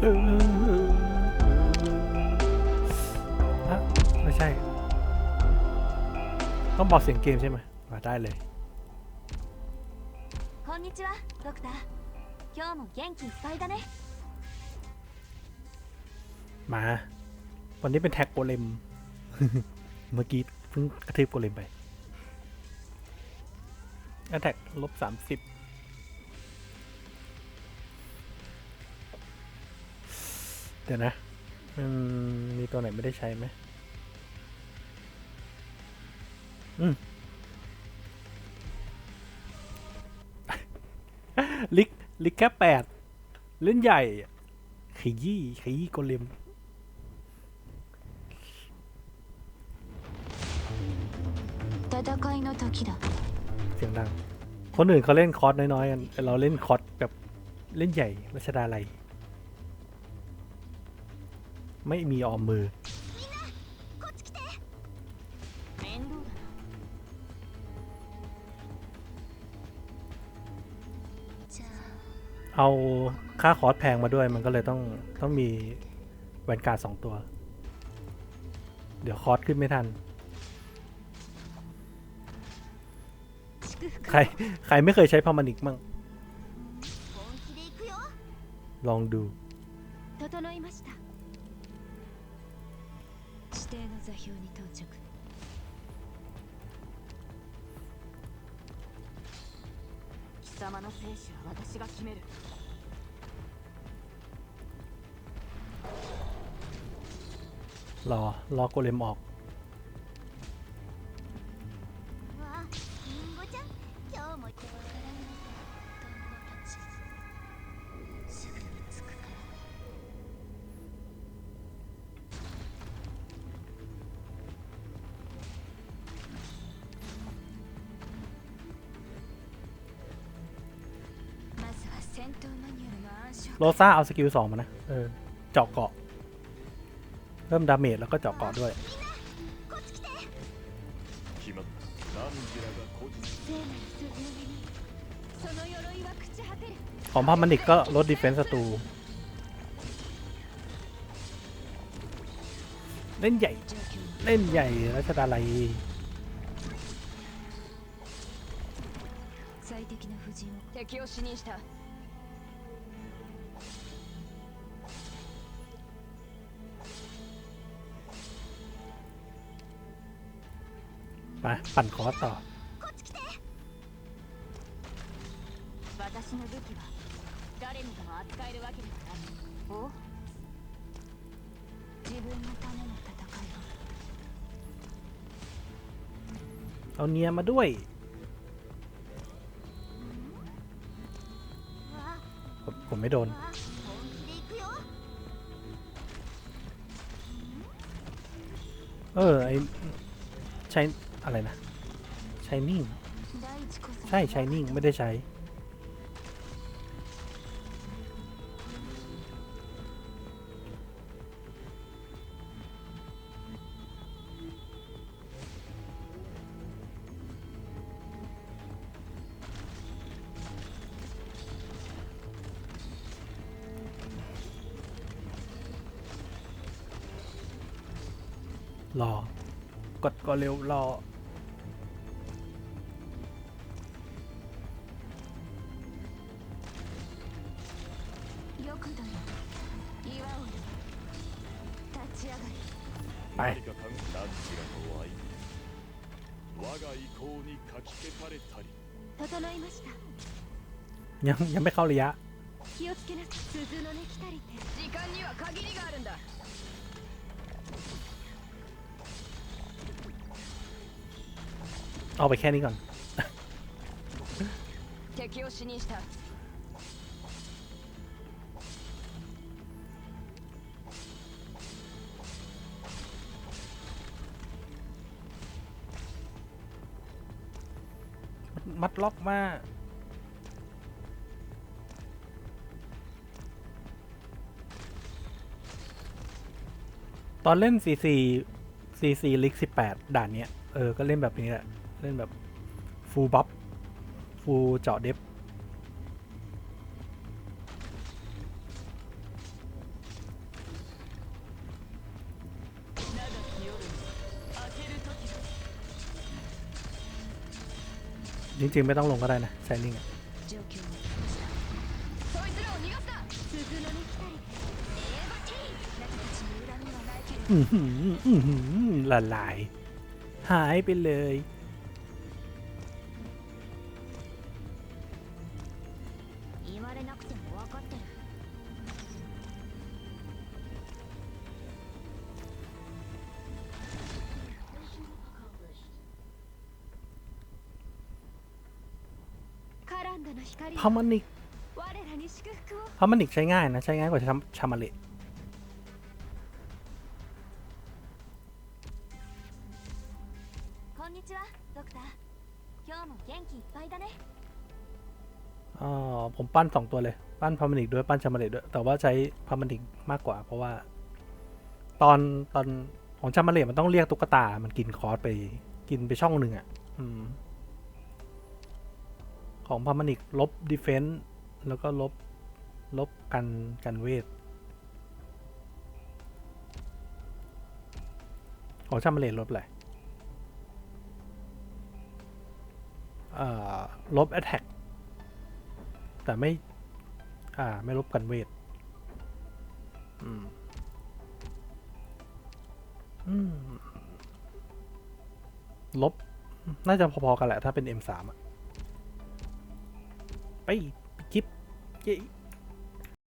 เออฮะไม่ใช่ ต้องบอกเสียงเกมใช่ไหมมาได้เลย こんにちはドクター今日も元気いっぱいだね มา วันนี้เป็นแท็กโกเลม เมื่อกี้เพิ่งกระทืบโกเลมไปแท็กลบสามสิบ เดี๋ยวนะ มันมีตัวไหนไม่ได้ใช้ไหม อืม ลิก ลิกแค่แปด เล่นใหญ่ขยี้ขยี้กเลมเสียงดัง คนอื่นเขาเล่นคอร์สน้อยๆกัน เราเล่นคอร์สแบบเล่นใหญ่รัชดาลัย ไม่มีออมมือ 面倒だなじゃ เอาค่าคอร์สแพงมาด้วย มันก็เลยต้องต้องมีแวนการ์ดสองตัว เดี๋ยวคอร์สขึ้นไม่ทัน あ祝福 ใคร ใครไม่เคยใช้พามานิกมั่ง 本気で行くよ ลองดู 整いました 指定の座標に到着貴様の生死は私が決める รอ รอโกเลมออก わあリンゴちゃん今日も手を洗いなさい โรซ่าเอาสกิลสองมานะ เออ เจาะเกาะ เพิ่มดาเมจแล้วก็เจาะเกาะด้วย こっち来て決まったナンジラが孤児聖なる鈴の目にその鎧は朽ち果てる ของพามานิกก็ลดดีเฟนซ์ศัตรูเล่นใหญ่ 状況に เล่นใหญ่รัชดาลัย 最適な布陣を敵を死認した มปั่นคอต่อเอาเนียมาด้วยผมผมไม่โดนเออไอใช้ อะไรนะชายนิ่งใช่ชายนิ่งไม่ได้ใช้ รอ กดก็เร็วรอ ไปยังยังไม่เข้าระยะเอาไปแค่นี้ก่อน มัดล็อกมาตอนเล่น C4 C4 ลิก18 ด่านเนี้ย เออ ก็เล่นแบบนี้แหละ เล่นแบบ ฟูลบัฟฟูลเจาะเดฟ จริงๆ ไม่ต้องลงก็ได้นะใช้ลิงก์อะ 状況を聞きましたそいつらを逃がすなスズノに来たりエーバティ仲たちに恨みはないけれど อื้อหืออื้อหือละลาย หายไปเลย 言われなくても分かってる พามานิกพามานิกใช้ง่ายนะ ใช้ง่ายกว่าชามาเลอ๋อผมปั้นสองตัวเลย ปั้นพามานิกด้วยปั้นชามาเลด้วย แต่ว่าใช้พามานิกมากกว่า เพราะว่า ตอนตอนของชามาเลมันต้องเรียกตุ๊กตา มันกินคอร์สไป กินไปช่องหนึ่งอะ่ะ อืม ของพามานิกลบดีเฟนส์แล้วก็ลบ ลบกันกันเวท ของชามาเลนลบอะไรเอ่อลบ attack แต่ไม่ อ่า ไม่ลบกันเวท อืม อืม ลบ น่าจะพอ ๆ กันแหละ ถ้าเป็น M3 อะ ไปคลิปเย้